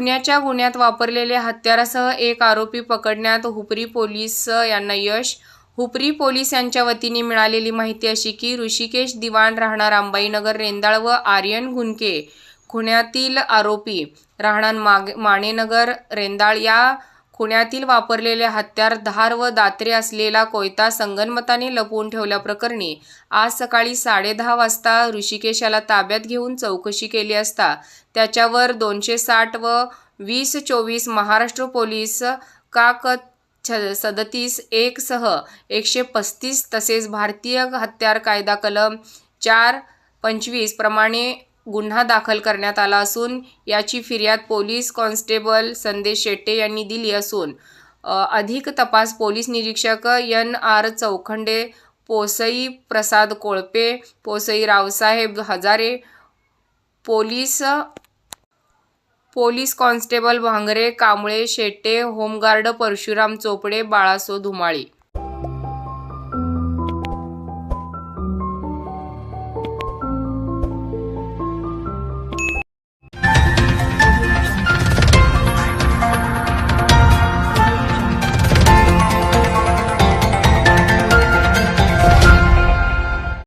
खुन्याच्या गुन्ह्यात वापरलेले हत्यारासह एक आरोपी पकडण्यात हुपरी पोलीस यांना यश. हुपरी पोलीस यांच्या वतीने मिळालेली माहिती अशी की ऋषिकेश दिवाण राहणार अंबाईनगर रेंदाळ व आर्यन घुनके. खुण्यातील आरोपी राहणार माग माणेनगर रेंदाळ या पुण्यातील वापरलेले हत्यार धार व दात्रे असलेला कोयता संगनमताने लपवून ठेवल्याप्रकरणी आज सकाळी साडेदहा वाजता ऋषिकेशाला ताब्यात घेऊन चौकशी केली असता त्याच्यावर दोनशे साठ व वीस चोवीस महाराष्ट्र पोलीस काक छ सदतीस एक सह एकशे पस्तीस तसेच भारतीय हत्यार कायदा कलम चार पंचवीस प्रमाणे गुन्हा दाखल करण्यात आला असून याची फिर्याद पोलीस कॉन्स्टेबल संदेश शेट्टे यांनी दिली असून अधिक तपास पोलीस निरीक्षक एन आर चौखंडे पोसई प्रसाद कोळपे पोसई Raosaheb Hazare police police constable Bhangre Kamble Shette home guard Parshuram Chopde Balaso Dhumali.